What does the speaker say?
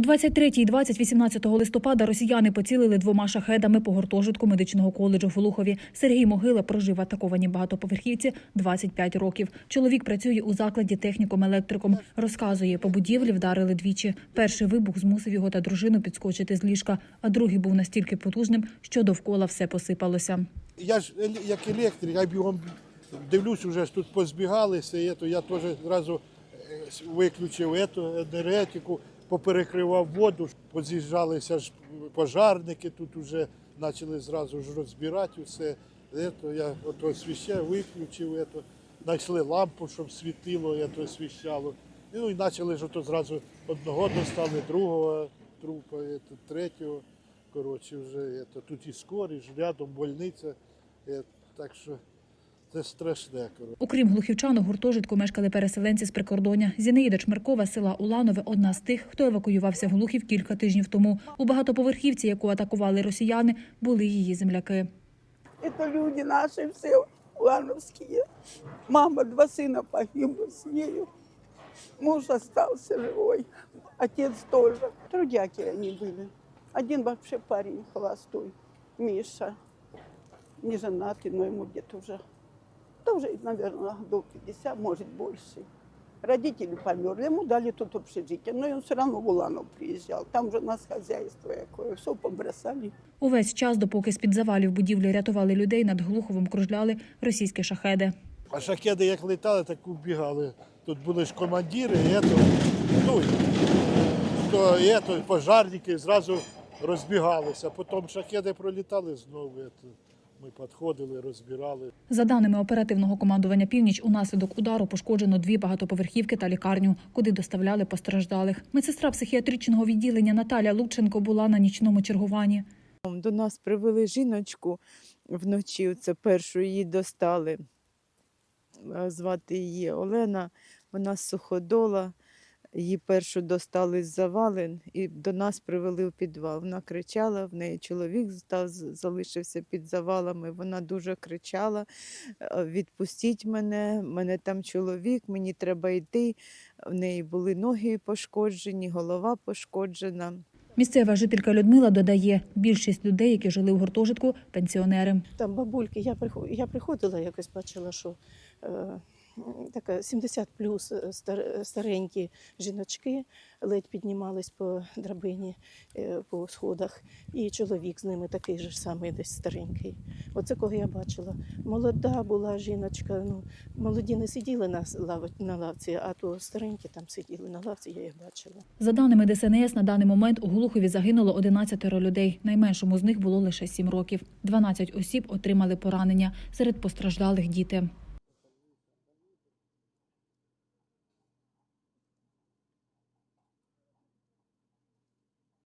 О 23 і 20 18 листопада росіяни поцілили двома шахедами по гуртожитку медичного коледжу в Олухові. Сергій Могила прожив в атакованій багатоповерхівці 25 років. Чоловік працює у закладі техніком-електриком. Розказує, по будівлі вдарили двічі. Перший вибух змусив його та дружину підскочити з ліжка, а другий був настільки потужним, що довкола все посипалося. Я ж як електрик, я бігом дивлюсь, вже ж тут позбігалися, я теж одразу е, виключив енергетику, поперекривав воду, поз'їжджалися ж пожарники, тут вже почали зразу ж розбирати все. Ето, я ото освіщав, виключив, ето, знайшли лампу, щоб світило, ето, освіщало. Ну і почали ж ото зразу одного достали, другого трупа, ето, третього. Коротше, вже ето, тут і скоріш, рядом больниця. Е, так що це страшне. Коротше. Окрім глухівчан, у гуртожитку мешкали переселенці з прикордоння. Зінаїда Чмиркова з села Уланове одна з тих, хто евакуювався в Глухів кілька тижнів тому. У багатоповерхівці, яку атакували росіяни, були її земляки. Это люди наши все лановские. Мама, два сына погибла с нею. Муж остался живой. Отец тоже. Трудяки они были. Один вообще парень холостой, Миша. Не женатый, но ему где-то уже, наверное, до 50, может, больше. Родители померли, ему дали тут общежитие, но он все равно в Уланов приезжал. Там же у нас хозяйство якое, все побросали. Увесь час, допоки з-під завалів будівлі рятували людей, над Глуховим кружляли російські шахеди. А шахеди як летали, так убігали. Тут були ж командири, і ето, ну, то, і ето, пожарники зразу розбігалися. Потім шахеди пролітали знову. Ето, ми підходили, розбирали. За даними оперативного командування «Північ», унаслідок удару пошкоджено дві багатоповерхівки та лікарню, куди доставляли постраждалих. Медсестра психіатричного відділення Наталя Лученко була на нічному чергуванні. До нас привели жіночку вночі. Це першу її достали. Е, Звати її Олена. Вона з суходола. Її першу достали з завалин і до нас привели в підвал. Вона кричала, в неї чоловік став, залишився під завалами. Вона дуже кричала: «Е, Відпустіть мене, мене там чоловік, мені треба йти. В неї були ноги пошкоджені, голова пошкоджена. Місцева жителька Людмила додає, більшість людей, які жили в гуртожитку, пенсіонери. Там бабульки, я приходила, я приходила, якось бачила, що е, така 70 плюс е, старенькі жіночки ледь піднімались по драбині е, по сходах, і чоловік з ними такий же самий, десь старенький. Оце кого я бачила. Молода була жіночка. Ну, молоді не сиділи на, лав, на лавці, а то старенькі там сиділи на лавці, я їх бачила. За даними ДСНС, на даний момент у Глухові загинуло 11 людей. Найменшому з них було лише 7 років. 12 осіб отримали поранення. Серед постраждалих діти.